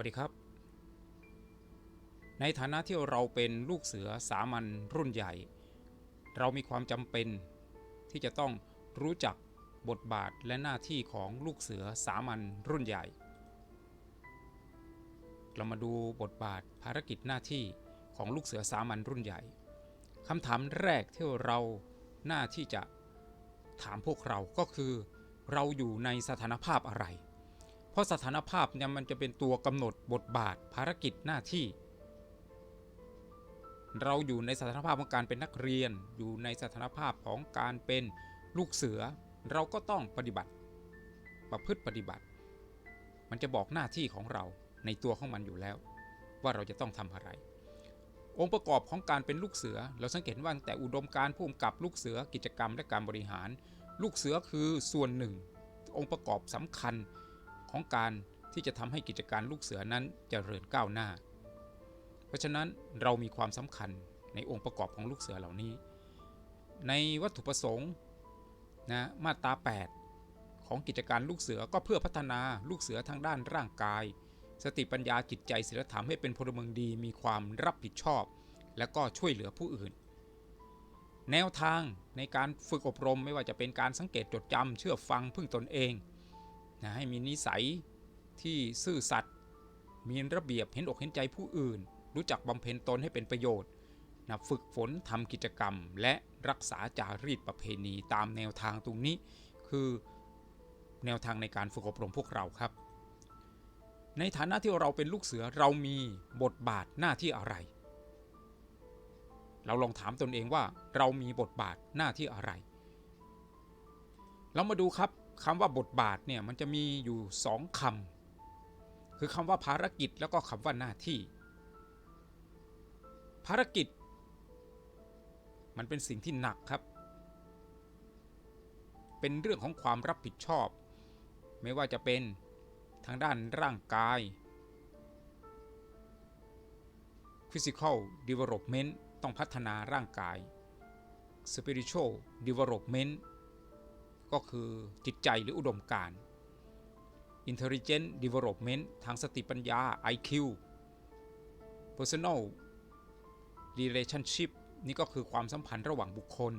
วัสดีครับ ในฐานะที่เราเป็นลูกเสือสามัญรุ่นใหญ่ เรามีความจำเป็น ที่จะต้องรู้จักบทบาทและหน้าที่ของลูกเสือสามัญรุ่นใหญ่ เรามาดูบทบาทภารกิจหน้าที่ของลูกเสือสามัญรุ่นใหญ่คำถามแรกที่เราหน้าที่จะถามพวกเราก็คือ เราอยู่ในสถานภาพอะไร เพราะสถานภาพเนี่ยมันจะเป็นตัวกำหนดบทบาทภารกิจหน้าที่ เราอยู่ในสถานภาพของการเป็นนักเรียน อยู่ในสถานภาพของการเป็นลูกเสือ เราก็ต้องปฏิบัติ ประพฤติปฏิบัติ มันจะบอกหน้าที่ของเราในตัวของมันอยู่แล้ว ว่าเราจะต้องทำอะไร องค์ประกอบของการเป็นลูกเสือ เราสังเกตว่าตั้งแต่อุดมการณ์ผู้กำกับลูกเสือกิจกรรมและการบริหาร ลูกเสือคือส่วนหนึ่ง องค์ประกอบสำคัญ ของการที่จะทำให้กิจการลูกเสือนั้นจเจริญก้าวหน้า เพราะฉะนั้นเรามีความสำคัญในองค์ประกอบของลูกเสือเหล่านี้ ในวัตถุประสงค์นะมาตรา 8 ของกิจการลูกเสือก็เพื่อพัฒนาลูกเสือทางด้านร่างกาย สติปัญญาจิตใจศีลธรรมให้เป็นพลเมืองดีมีความรับผิดชอบ และก็ช่วยเหลือผู้อื่น แนวทางในการฝึกอบรมไม่ว่าจะเป็นการสังเกตจดจำเชื่อฟังพึ่งตนเอง นะให้มีนิสัยที่ซื่อสัตย์มีระเบียบเห็นอกเห็นใจผู้อื่น รู้จักบำเพ็ญตนให้เป็นประโยชน์นะฝึกฝนทำกิจกรรม และรักษาจารีตประเพณีตามแนวทางตรงนี้ คือแนวทางในการฝึกอบรมพวกเราครับ ในฐานะที่เราเป็นลูกเสือเรามีบทบาทหน้าที่อะไร เราลองถามตนเองว่าเรามีบทบาทหน้าที่อะไร เรามาดูครับ คำว่าบทบาทเนี่ยมันจะมีอยู่สองคำคือคำว่าภารกิจแล้วก็คำว่าหน้าที่ ภารกิจ มันเป็นสิ่งที่หนักครับ เป็นเรื่องของความรับผิดชอบ ไม่ว่าจะเป็นทางด้านร่างกาย physical development ต้องพัฒนาร่างกาย spiritual development ก็คือจิตใจหรืออุดมการณ์ intelligent development ทางสติปัญญา IQ personal relationship นี่ก็คือความสัมพันธ์ระหว่างบุคคล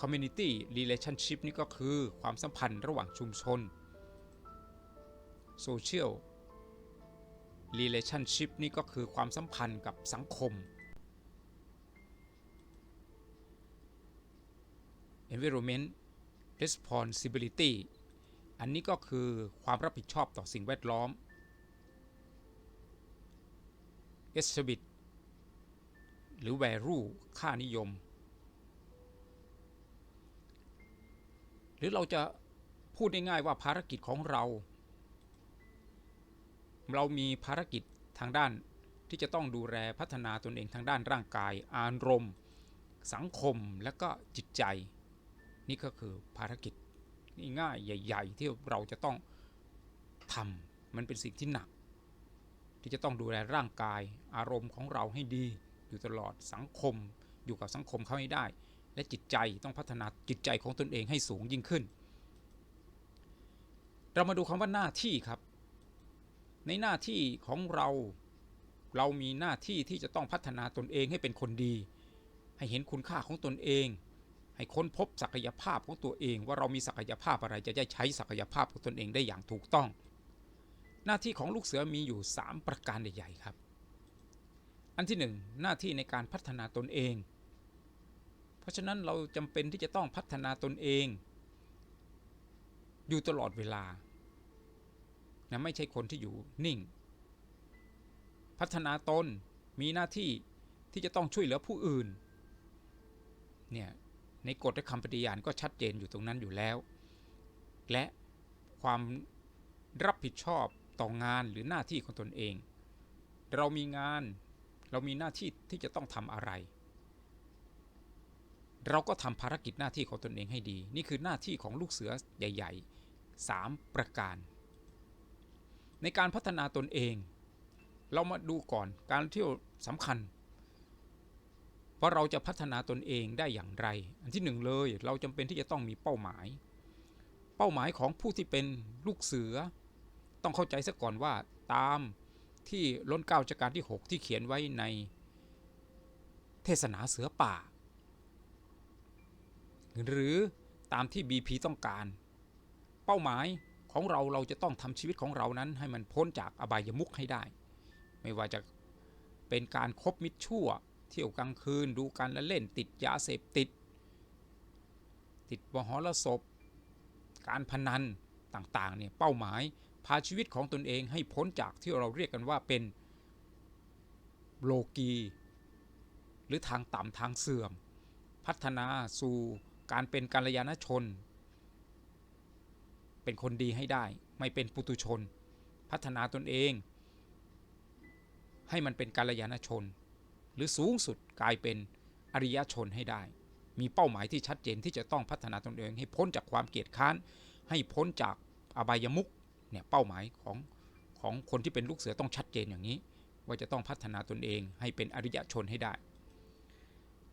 community relationship นี่ก็คือความสัมพันธ์ระหว่างชุมชน social relationship นี่ก็คือความสัมพันธ์กับสังคม environment responsibility อันนี้ก็คือความรับผิดชอบต่อสิ่งแวดล้อม exhibit หรือ value ค่านิยม หรือเราจะพูดง่ายๆว่าภารกิจของเรา เรามีภารกิจทางด้านที่จะต้องดูแลพัฒนาตนเองทางด้านร่างกาย อารมณ์ สังคมและก็จิตใจ นี่ก็คือภารกิจง่ายๆใหญ่ ๆ ที่เราจะต้องทำมันเป็นสิ่งที่หนัก ที่จะต้องดูแลร่างกาย อารมณ์ของเราให้ดี อยู่ตลอดสังคม อยู่กับสังคมเขาให้ได้ และจิตใจต้องพัฒนาจิตใจของตนเองให้สูงยิ่งขึ้น เรามาดูคำว่าหน้าที่ครับ ในหน้าที่ของเราเรามีหน้าที่ที่จะต้องพัฒนาตนเองให้เป็นคนดี ให้เห็นคุณค่าของตนเอง ให้ค้นพบศักยภาพของตัวเอง ว่าเรามีศักยภาพอะไรจะได้ใช้ศักยภาพของตนเองได้อย่างถูกต้อง หน้าที่ของลูกเสือมีอยู่ 3 ประการใหญ่ๆครับ อันที่ 1 หน้าที่ในการพัฒนาตนเอง เพราะฉะนั้นเราจำเป็นที่จะต้องพัฒนาตนเอง อยู่ตลอดเวลานะไม่ใช่คนที่อยู่นิ่ง พัฒนาตนมีหน้าที่ที่จะต้องช่วยเหลือผู้อื่นเนี่ย ในกฎและคำปฏิญาณก็ชัดเจนอยู่ตรงนั้นอยู่แล้ว และความรับผิดชอบต่องานหรือหน้าที่ของตนเอง เรามีงานเรามีหน้าที่ที่จะต้องทำอะไร เราก็ทำภารกิจหน้าที่ของตนเองให้ดี นี่คือหน้าที่ของลูกเสือใหญ่ๆ 3 ประการ ในการพัฒนาตนเอง เรามาดูก่อนการเที่ยวสำคัญ ว่าเราจะพัฒนาตนเองได้อย่างไร อันที่หนึ่งเลยเราจำเป็นที่จะต้องมีเป้าหมาย เป้าหมายของผู้ที่เป็นลูกเสือ ต้องเข้าใจซะก่อนว่าตามที่ล้นเกล้าจักการที่ 6 ที่เขียนไว้ในเทศนาเสือป่า หรือตามที่ BP ต้องการ เป้าหมายของเราเราจะต้องทำชีวิตของเรานั้นให้มันพ้นจากอบายมุขให้ได้ ไม่ว่าจะเป็นการคบมิตรชั่ว เที่ยวกลางคืนดูการละเล่นติดยาเสพติด ติดมหรสพ การพนันต่างๆเนี่ยเป้าหมายพาชีวิตของตนเองให้พ้นจากที่เราเรียกกันว่าเป็นโลกี หรือทางต่ำทางเสื่อม พัฒนาสู่การเป็นกัลยาณชน เป็นคนดีให้ได้ ไม่เป็นปุตุชน พัฒนาตนเอง ให้มันเป็นกัลยาณชน หรือสูงสุดกลายเป็นอริยชนให้ได้ มีเป้าหมายที่ชัดเจนที่จะต้องพัฒนาตนเอง ให้พ้นจากความเกียจค้าน ให้พ้นจากอบายมุขเนี่ยเป้าหมายของของคนที่เป็นลูกเสือต้องชัดเจนอย่างนี้ ว่าจะต้องพัฒนาตนเองให้เป็นอริยชนให้ได้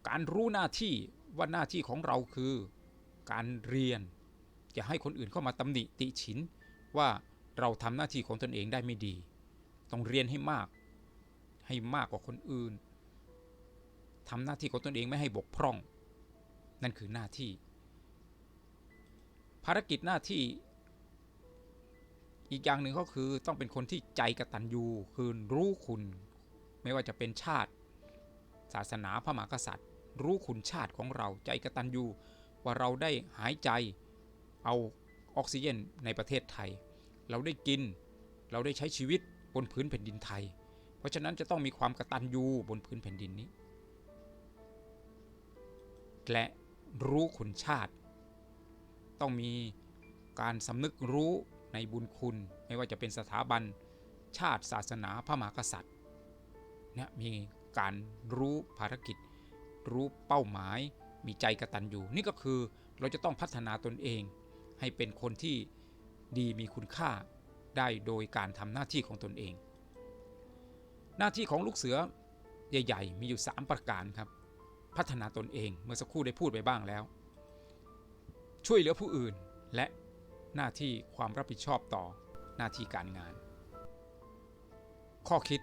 การรู้หน้าที่ว่าหน้าที่ของเราคือการเรียนอย่าให้คนอื่นเข้ามาตำหนิติฉิน ว่าเราทำหน้าที่ของตนเองได้ไม่ดี ต้องเรียนให้มาก ให้มากกว่าคนอื่น ทำหน้าที่ของตนเองไม่ให้บกพร่อง นั่นคือหน้าที่ ภารกิจหน้าที่ อีกอย่างหนึ่งก็คือต้องเป็นคนที่ใจกตัญญูคือรู้คุณ ไม่ว่าจะเป็นชาติ ศาสนาพระมหากษัตริย์ รู้คุณชาติของเราใจกตัญญูว่าเราได้หายใจเอาออกซิเจนในประเทศไทย เราได้กินเราได้ใช้ชีวิตบนพื้นแผ่นดินไทย เพราะฉะนั้นจะต้องมีความกตัญญูบนพื้นแผ่นดินนี้ และรู้คุณชาติ ต้องมีการสำนึกรู้ในบุญคุณ ไม่ว่าจะเป็นสถาบันชาติศาสนาพระมหากษัตริย์เนี่ยมีการรู้ภารกิจ รู้เป้าหมาย มีใจกระตัญญูนี่ก็คือเราจะต้องพัฒนาตนเอง ให้เป็นคนที่ดีมีคุณค่าได้โดยการทำหน้าที่ของตนเอง หน้าที่ของลูกเสือใหญ่ ๆ มีอยู่ 3 ประการครับ พัฒนาตนเองเมื่อสักครู่ได้พูดไปบ้างแล้ว ช่วยเหลือผู้อื่นและหน้าที่ความรับผิดชอบต่อหน้าที่การงาน ข้อคิด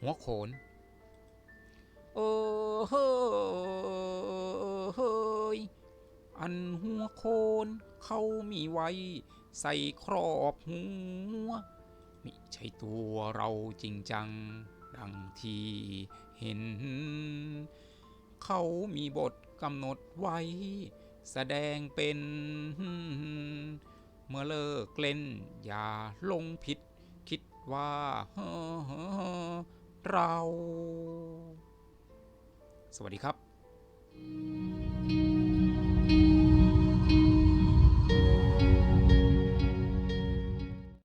หัวโขนเออเฮ้อเฮ้ยอันหัวโคนเขามีไว้ ใส่ครอบหัวมิใช่ตัวเราจริงจัง ดังที่เห็น เขามีบทกำหนดไว้ แสดงเป็น เมื่อเลิกเล่น อย่าลงผิด คิดว่าเฮ้อเรา สวัสดีครับ